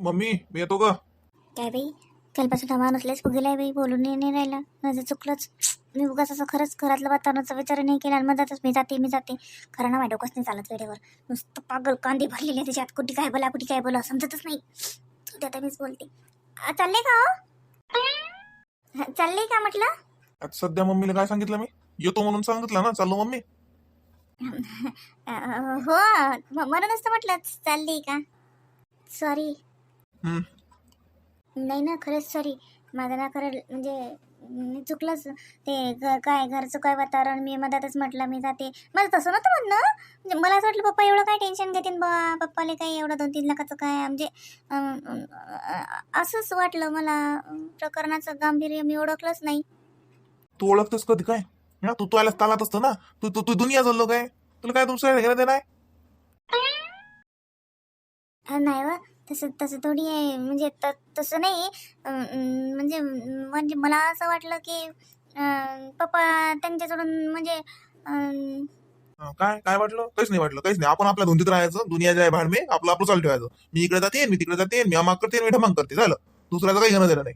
Mummy मी येतो का काय बाई? कालपासून हा माणूस लयच गेलाय बाई बोलून नाही नाही राहिला. माझं चुकलंच. मी उगाच असं खरंच घरातलं वातावरणाचा विचार नाही केला आणि मधातच मी जाते मी जाते. खरं ना माझ्या डोकंच नाही चालत वेळेवर. नुसतं पागल कांदे भरलेले आहे त्याच्यात. कुठे काय बोला कुठे काय बोला समजतच नाही. आता मीच बोलते. आ, चालले का हो? चालले का म्हटलं? आता सध्या मम्मीला काय सांगितलं मी? येतो म्हणून सांगितलं ना चाललो मम्मी. अ, हो म- म्हणूनच तर म्हटलं चालली का? सॉरी नाही ना खरंच सॉरी माझं ना खरं म्हणजे मी चुकलंच. ते घ काय घरचं काय वातावरण मी मधातच म्हटलं मी जाते. मला तसं नव्हतं म्हणणं. म्हणजे मला असं वाटलं पप्पा एवढं काय टेन्शन घेतील बा? पप्पाले काय एवढं दोन तीन लाखाचं काय? म्हणजे अं, अं, असंच वाटलं मला. अं, प्रकरणाचं गांभीर्य मी ओळखलंच नाही. तू ओळखतोस कधी काय? हा तू तू आल्यास तालात असतो ना? तू तू तू दुनिया चाललो काय? तुला काय दुसऱ्या घेणं देणार अ, नाही वा. तसं तसं थोडी आहे. म्हणजे त तसं नाही. म्हणजे म्हणजे मला असं वाटलं की पप्पा त्यांच्याकडून म्हणजे काय काय वाटलं? काहीच नाही वाटलं काहीच नाही. आपण आपल्या धुंदीत राहायचं दुनिया जाय भाडमे आपलं आपलं चालू ठेवायचं. मी इकडे जाते मी तिकडे जाते मी अमाक करते मी ढमाक करते. झालं. दुसऱ्याचं काही घेणं देणं नाही.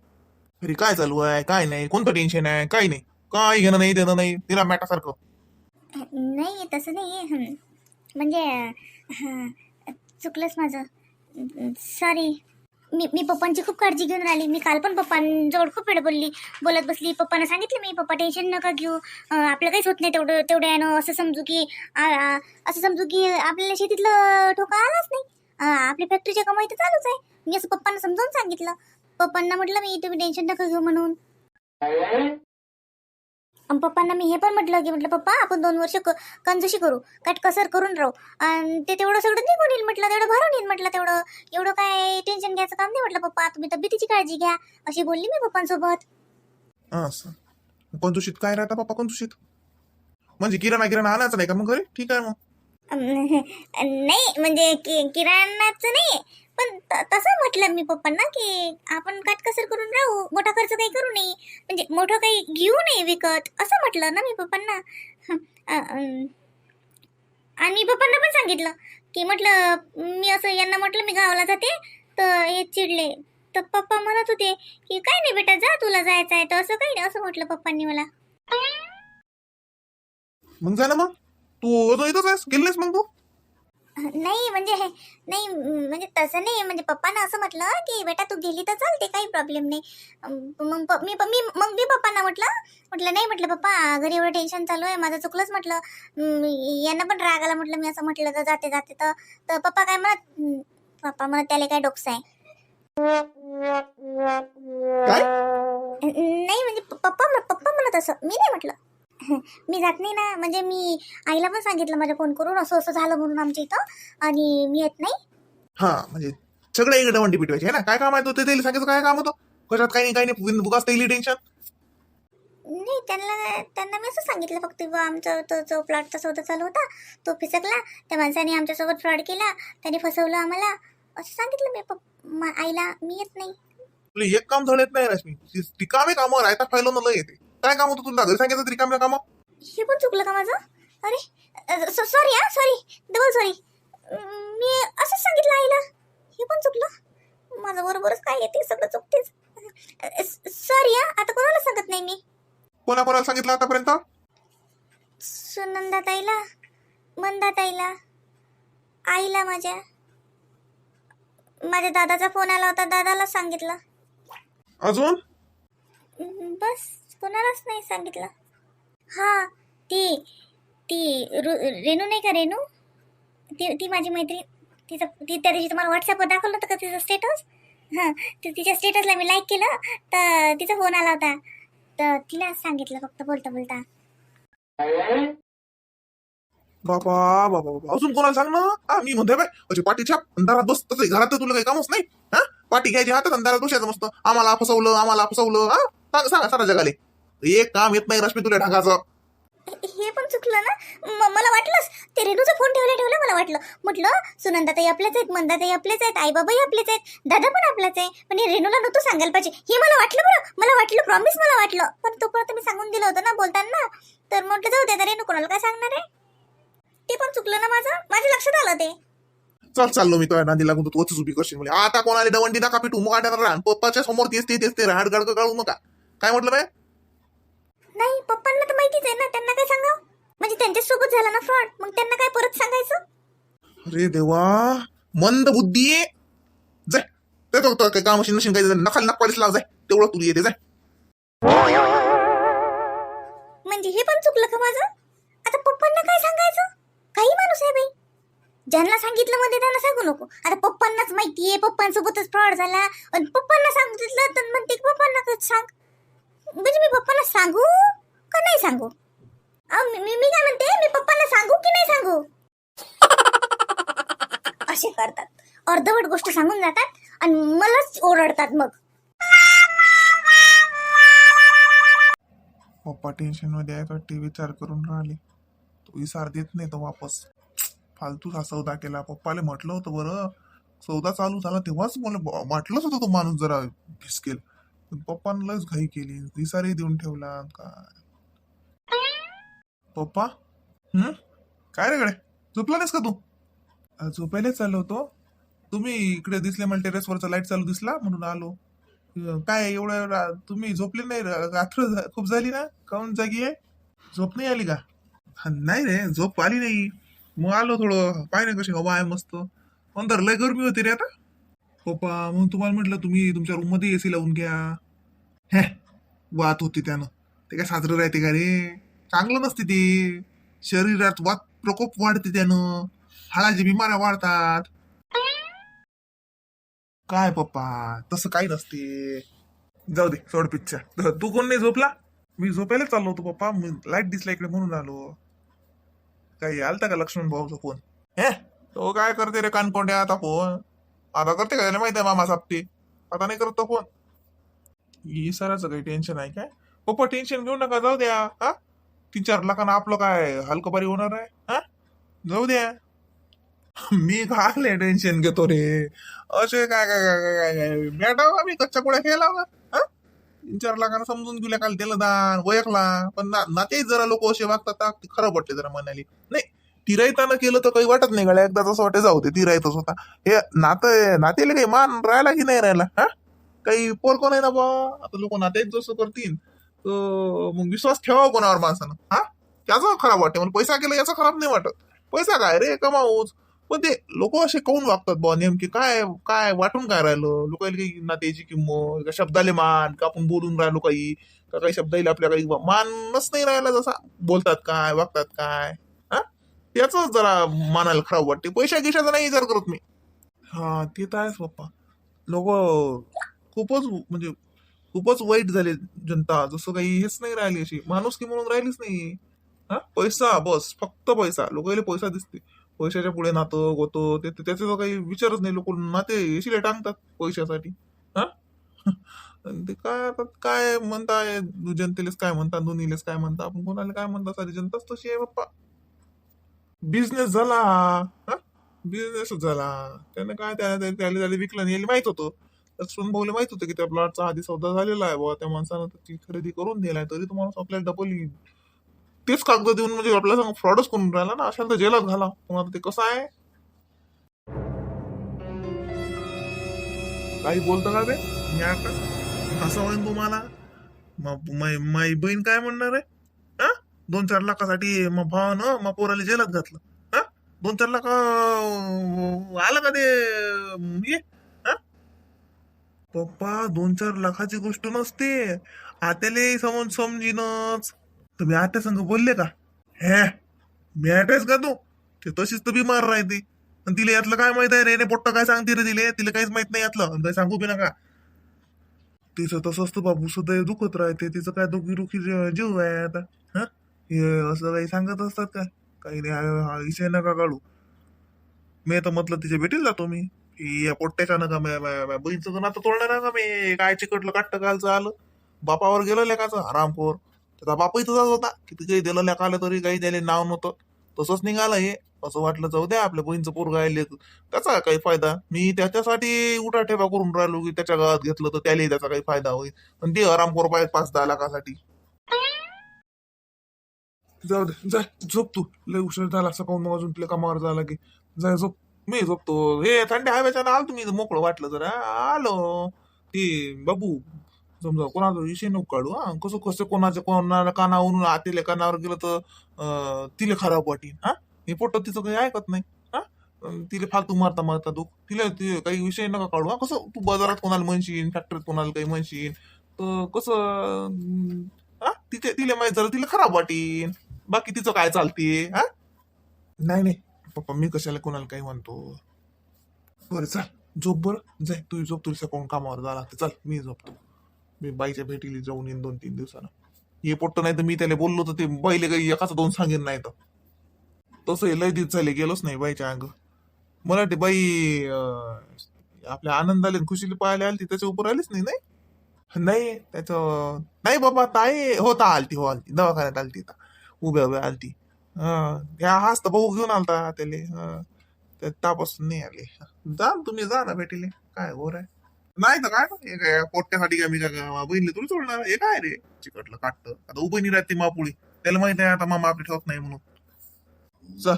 अरे काय चालू आहे काय नाही कोणतं टेन्शन आहे काही नाही. काही घेणं नाही देणं नाही तिला मॅटासारखं. नाही तसं नाही. म्हणजे चुकलंच माझं. सॉरी मी मी पप्पांची खूप काळजी घेऊन राहिली. मी काल पण पप्पांजवळ खूप वेळ बोलली बोलत बसली. पप्पांना सांगितलं मी पप्पा टेन्शन नका घेऊ. आपलं काहीच होत नाही तेवढं तेवढ्यानं असं समजू की असं समजू की आपल्याला शेतीतलं ठोका आलाच नाही. आपल्या आपली फॅक्टरीच्या कमाई तर चालूच आहे. मी असं पप्पांना समजावून सांगितलं. पप्पांना म्हटलं मी तुम्ही टेन्शन नका घेऊ म्हणून. आणि पप्पांना मी हे पण म्हटलं की म्हटलं पप्पा आपण दोन वर्ष क- कंजूशी करू. काट कसर करून राहू. आणि ते तेवढं सगळं निघून येईल म्हटलं तेवढं भरून येईल म्हटलं तेवढं. एवढं काय टेन्शन घ्यायचं काम नाही म्हटलं पप्पा तुम्ही तब्येतीची काळजी घ्या. अशी बोलली मी पप्पांसोबत. हा असं. कंजूशीत काय राहता पप्पा कंजूशीत? म्हणजे किराणा किराणा आणायचा नाही का मग घरी? ठीक आहे मग. नाही म्हणजे कि- किराणाचं नाही पण त- तसं म्हटलं मी पप्पांना की आपण काटकसर करून राहू मोठा खर्च काही करू नये. म्हणजे मोठं काही घेऊ नये विकत असं म्हटलं ना मी पप्पांना. आणि पप्पांना पण सांगितलं की म्हटलं मी असं यांना म्हटलं मी गावाला जाते तर हे चिडले. तर पप्पा म्हणत होते की काय नाही बेटा जा तुला जायचं आहे. तर असं काही नाही असं म्हटलं पप्पांनी मला. मग जा ना मग? तू अजून इथंच आहेस? गेली नाहीस मग तू? नाही म्हणजे हे- नाही म्हणजे तसं नाही म्हणजे पप्पानं असं म्हटलं की बेटा तू गेली तर चालते काही प्रॉब्लेम नाही. मग प- मी प- मी मग मी पप्पांना म्हटलं म्हटलं नाही म्हटलं पप्पा घरी एवढं टेन्शन चालू आहे माझं चुकलंच म्हटलं. यांना पण राग आला म्हटलं मी असं म्हटलं तर जाते जाते. तर तर पप्पा काय म्हणत "हं, पप्पा म्हणत त्याला काय डोकस आहे? काय? नाही म्हणजे प- पप्पा पप्पा म्हणत असं मी नाही म्हटलं. मी जात नाही ना. म्हणजे मी आईला पण सांगितलं माझ्या फोन करून असं असं झालं म्हणून आमच्या इथं. आणि मी येत नाही. हा म्हणजे सगळं इकडे वंटी पिटवायची आहे ना? काय काम आहे तो? ते त्याला सांगायचं काय काम होतं? कशात काही नाही काही नाही. बुकास त्याला टेन्शन नाही त्यांना त्यांना मी असं सांगितलं फक्त बुवा आमचा तो जो प्लॉटचा सौदा चालू होता. तो फिसकला. त्या माणसाने आमच्यासोबत फ्रॉड केला. त्याने फसवलं आम्हाला. असं सांगितलं मी. पप- मा- आईला मी येत नाही. तुला एक काम येत नाही रश्मी. रिकामे कामं राहतात फैलवून लय येते. काय काम होतं तुला घरी सांगायचं रिकाम्या कामं हे पण चुकलं का माझं? अरे सॉरी हा सॉरी डबल सॉरी मी असंच सांगितलं आईला. हे पण चुकलं. माझं बरोबरच काय येते सगळं चुकतेच. सॉरी हा. आता कोणाला सांगत नाही मी? कोणा कोणाला सांगितलं आतापर्यंत? सुनंदाताईला मंदाताईला आईला माझ्या. माझ्या दादाचा फोन आला होता दादाला सांगितलं. अजून? बस. कोणालाच नाही सांगितलं. हा ती ती रु- रेणू नाही का रेणू? ती ती माझी मैत्री तिचं ती त्या दिवशी तुम्हाला व्हॉट्सअपवर दाखवलं होतं का तिचं स्टेटस हां तर तिच्या स्टेटसला मी लाईक केलं तर तिचा फोन आला होता. तर तिला सांगितलं फक्त बोलता बोलता. बाबा बाबा बाबा अजून कोणाला सांग ना? हा मी म्हणते बाय पाटी पाठी छाप अंधारात बस तसं घरात तर तुला काही कामच नाही. हा? पाठी घ्यायची हातात अंधारात बसायचं मस्त. आम्हाला फसवलं आम्हाला फसवलं हा? सांगा सारा जगाले. एक काम येत नाही रश्मी तुला ढाकाचं हे पण चुकलं ना? मला वाटलंच. ते रेणूचा फोन ठेवल्या ठेवल्या मला वाटलं. म्हटलं सुनंदाताई आपल्याच आहेत मंदाताई आपलेच आहेत आई बाबाही आपलेच आहेत दादा पण आपलाच आहे. पण हे रेणूला नव्हतं सांगायला पाहिजे. हे मला वाटलं बरं. मला वाटलं प्रॉमिस मला वाटलं. पण तोपर्यंत मी सांगून दिलं होतं ना बोलताना. तर म्हटलं जाऊ दे रेणू कोणाला काय सांगणार आहे? ते पण चुकलं ना माझं. माझ्या लक्षात आलं ते. चल चाललो मी. तुझ्या नांदी लागून तू तोच उभी करशील म्हणजे आता कोणाला दवंडी नका पिटू. मग आट्यात राहा पप्पाच्या समोर तेच ते तेच ते राहाड गाडकं काढू नका. काय म्हटलं बाय नाही पप्पांना तर माहितीच आहे ना त्यांना काय सांगावं? म्हणजे त्यांच्यासोबत झाला ना फ्रॉड मग त्यांना काय परत सांगायचं? अरे देवा मंद बुद्धी जाय ते तो तो- काय मशीन मशीन काही नखाल नक लाव जाय. तेवढं तुला येते जाय. म्हणजे हे पण चुकलं का माझं? आता पप्पांना काय सांगायचं? काही माणूस आहे बाई. ज्यांना सांगितलं मध्ये त्यांना सांगू नको. आता पप्पांनाच माहितीये पप्पांसोबतच फ्रॉड झाला. आणि पप्पांना सांगितलं तर म्हणते की पप्पांना सांग? म्हणजे मी पप्पांना सांगू का नाही सांगू? मी मी- काय म्हणते? मी पप्पांना सांगू की नाही सांगू? असे करतात. अर्धवट गोष्ट सांगून जातात आणि मलाच ओरडतात मग. पप्पा टेन्शनमध्ये आहे वाटते विचार करून राहिले. तो विसार देत नाही तो वापस. फालतूच हा सौदा केला. पप्पाला म्हटलं होतं बरं. सौदा चालू झाला तेव्हाच मला ब- वाटलंच होतं तो माणूस जरा भिसकेल पण पप्पानं घाई केली. दिसारी देऊन ठेवला. काय पप्पा? हम्म काय रे गडे झोपला नाहीस का तू? झोपायलाच चाललो होतो. तुम्ही इकडे दिसले मला टेरेसवरचा लाइट चालू दिसला म्हणून आलो. काय एवढं तुम्ही झोपले नाही? रात्र झा- खूप झाली ना? काऊन जागी आहे? झोप नाही आली का? नाही रे झोप आली नाही. मग आलो थोडं. पाय नाही कशी हवा आहे मस्त. पण तर लय गरमी होती रे आता. पप्पा मग तुम्हाला म्हटलं तुम्ही तुमच्या रूममध्ये एसी लावून घ्या. हे वात होती त्यानं. ते काय साजरं राहते का रे? चांगलं नसते ते. शरीरात वात प्रकोप वाढते त्यानं. हाडाची बिमाऱ्या वाढतात. काय पप्पा? तसं काही नसते. जाऊ दे सोड पिक्चर तू कोण नाही झोपला? मी झोपायला चाललो होतो पप्पा. मी लाइट दिसला इकडे म्हणून आलो. काही आलता का लक्ष्मण भाऊचा फोन हे तो काय करते रे कानकोंड्या आता फोन आता करते का त्याला माहिती आहे मामा सापते आता नाही करत तो फोन ही सराचं काही टेन्शन आहे काय? पप्पा टेन्शन घेऊ नका जाऊ द्या हा? तीन चार लाखांना आपलं काय हलकबारी होणार आहे हा? जाऊ द्या. मी काय टेन्शन घेतो रे. असे काय काय काय काय काय काय? मॅडम आम्ही कच्च्या गोळ्या खेळला का? हा? तीन चार लाखांना समजून गेल्या काल दिलं दान ओळखला पण ना नाते जरा लोक असे वागतात ते खरं वाटते जरा म्हणाली नाही तिरायताना केलं तर काही वाटत नाही गळ्या एकदा तसं वाटते जाऊ दे तिरायतच होता. हे नातं नातेला काही मान राहिला की नाही राहिला हा? काही पोरको नाही ना बा आता लोक नातेच जसं करतील. तर मग विश्वास ठेवा कोणावर माणसानं? हा? त्याचा खराब वाटते मला पैसा केला याचा खराब नाही वाटत. पैसा काय? रे कमावूच. पण ते लोक असे काऊन वागतात बा नेमके? काय काय वाटून काय राहिलं? लोकांना काही नात्याची किंमत का शब्दाले मान का आपण बोलून राहिलो काही का काही शब्द येईल आपल्या काही मानच नाही राहिला जसा. बोलतात काय वागतात काय? हा? त्याच जरा मानायला खराब वाटते पैशा गिशाचा नाही विचार करत मी. हा ते तर आहेच पप्पा लोक खूपच म्हणजे खूपच वाईट झाले जनता. जसं काही हेच नाही राहिली अशी. माणूस की म्हणून राहिलीच नाही. हा? पैसा बस. फक्त पैसा. लोकांना पैसा दिसते. पैशाच्या पुढे नातं गोतं ते ते- त्याचा तर काही विचारच नाही. लोक नाते येशील टांगतात पैशासाठी. हा? ते काय काय म्हणताय जनतेलेच काय म्हणतात दोन्हीलेच काय म्हणता? आपण कोणाला काय म्हणता? सारी जनताच तशी आहे बाप्पा. बिझनेस झाला. हा? बिझनेसच झाला. त्याने काय त्या- त्याला त्याला विकलं नाही माहीत होतं. लक्ष्मण भाऊला माहीत होतं की त्या प्लॉटचा आधी सौदा झालेला आहे बाबा त्या माणसानं त्याची खरेदी करून दिलाय तरी तुम्हाला आपल्याला डबल येईल. तेच कागद देऊन म्हणजे आपल्याला सांग फ्रॉडच करून राहिला ना. अशाला तर जेलात घाला. मग आता ते कसं आहे? काही बोलतं का बे मी आता असं होईन तुम्हाला मग माई बहीण काय म्हणणार आहे? हा दोन चार लाखासाठी मग भावानं मग पोराला जेलात घातलं. हा दोन चार लाख आलं का ते पप्पा दोन चार लाखाची गोष्ट नसते. आत्याले समज समजीनच. तुम्ही आत्या संग बोलले का? हे मॅटेस का तू? ते तशीच तर बिमार राहते. आणि तिला यातलं काय माहीत आहे रे? रे पोट्ट काय सांगते रे तिले? तिला काहीच माहीत नाही यातलं. आणि काही सांगू बी नका. तिचं तसं तर बाबू सुद्धा दुखत राहते. तिचं काय दुखी दुखी जीव आहे आता. हा? हे असं काही सांगत असतात का? काही नाही हा- विषय नका काढू. मी तर म्हटलं तिच्या भेटीला जातो मी. या पोट्ट्याच्या नका म्या- म्या- म्या बहीणचं तर नातं तोडणार का मी? काय चिकटलं काट्ट कालचं आलं? बापावर गेलं लेकाचं हरामखोर त्याचा बापही तसाच होता. किती काही दिलं लेका तरी काही त्याला नाव नव्हतं. तसंच निघालं हे. असं वाटलं जाऊ द्या आपल्या बहीणचं पोरग आहे लेक त्याचा काही फायदा? मी त्याच्यासाठी उठा ठेवा करून राहिलो की त्याच्या गावात घेतलं तर त्याला त्याचा काही फायदा होईल. पण ते हरामखोर पाहिजे पाच दहा लाखासाठी. जाऊ दे. जा झोप तू. लय उशीर झाला. सकाळून मग अजून तुला कामावर झाला की जाय झोप. मी झोपतो. हे थंडी हवेच्या आलो तुम्ही मोकळं वाटलं जरा. आलो. ते बाबू समजा कोणाचा विषय नको काढू हा. कसं कसं कोणाच्या कोणाला कानावरून आतेल्या कानावर गेलं तर तिला खराब वाटेल हा. हे पोट तिचं काही ऐकत नाही हा. तिला फालतू मारता मारता दुख. तिला ते काही विषय नका काढू हा. कसं तू बाजारात कोणाला म्हणशील फॅक्टरीत कोणाला काही म्हणशील तर कसं हा. तिथे तिला माहीत झालं तिला खराब वाटेल बाकी तिचं काय चालते हा. नाही नाही. पप्पा मी कशाला कोणाला काही म्हणतो? बरं चाल. झोप बरं. जाय तू झोप तुझ्या कोण कामावर झाला तर चल मी झोपतो. मी बाईच्या भेटीला जाऊन येईन दोन तीन दिवसानं. हे पोट्ट नाही तर मी त्याला बोललो तर ते बाईले काही एकाच दोन सांगेन नाही तर. तसं हे लय दिवस झाले गेलोच नाही बाईच्या अंग. मला वाटते बाई आपल्या आनंद आणि खुशीला पाहायला आलती त्याच्या उपर आलीच नाही नाही? नाही त्याचं नाही बाबा ताई होता आलती हो आलती. दवाखान्यात आलती उभ्या उभ्या आलती. हा या हाच तर भाऊ घेऊन आलता त्याले. तापासून नाही आले. जा ना तुम्ही जा ना भेटीले. काय गोर आहे? नाही तर काय हे काय पोट्ट्यासाठी काय मी काय काय बहिणीला तुला सोडणार? हे काय रे? चिकटलं काटतं. आता उभं राहते मापुळी. त्याला माहिती आहे आता मामा आपली ठेवत नाही म्हणून. जा.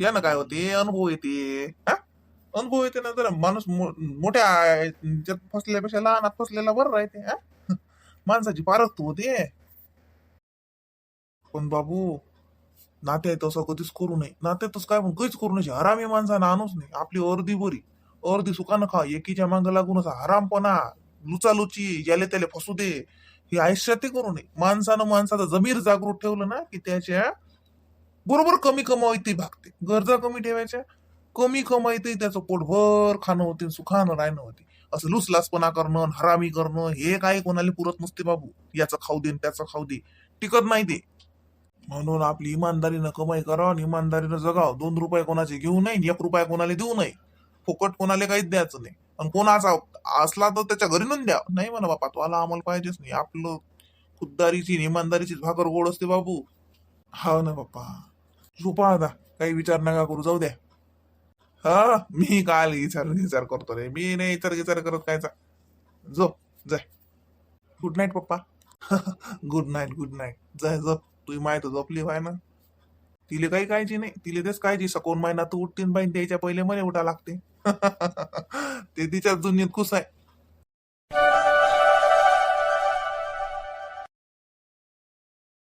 या ना काय होते? अनुभव येते. हा? अनुभव येते ना जरा माणूस मो- मोठ्या ह्याच्यात फसल्यापेक्षा लहानात फसलेला बरं राहते हा? माणसाची पारख तू होते. पण बाबू नाते तसं कधीच करू नये. नाते तसं काय पण काहीच करू नये. हरामी माणसानं आणूच नाही आपली अर्धी बरी. अर्धी सुखानं खा. एकीच्या मागं लागूनच हरामपणा लुचालुची याले त्याले फसू दे हे आयुष्यात करू नये. माणसानं माणसाचा जमीर जागृत ठेवलं ना की त्याच्या बरोबर कमी कमाईतही भागते. गरजा कमी ठेवायच्या. कमी कमाईतही त्याचं पोटभर खाणं होते सुखानं राहणं होते. असं लुसलासपणा करणं हरामी करणं हे काय कोणाला पुरत नसते बाबू. याचं खाऊ दे त्याचं खाऊ दे. टिकत नाही ते. म्हणून आपली इमानदारीनं कमाई करा आणि इमानदारीनं जगाव. दोन रुपये कोणाचे घेऊ नये एक रुपया कोणाला देऊ नये. फुकट कोणाला काहीच द्यायचं नाही. आणि कोणाचा असला तर त्याच्या घरी नेऊन द्या. नाही म्हणा बापा तो आला आम्हाला पाहिजेच नाही. आपलं खुद्दारीची इमानदारीची भाकर गोड असते बाबू हा ना बाप्पा झोपा आता काही विचार नका करू. जाऊ द्या. हा मी काल विचार विचार करतो रे. मी नाही विचार विचार करत कायचा. झोप जाय. गुड नाईट पप्पा. गुड नाईट गुड नाईट जाय झोप तुझी माहिती झोपली आहे ना. तिले काही काळजी नाही. तिले तेच काळजी सकोन महिना तू उठतीन बाई द्यायच्या पहिले मला उठा लागते. ते तिच्या दुनियेत खुश आहे.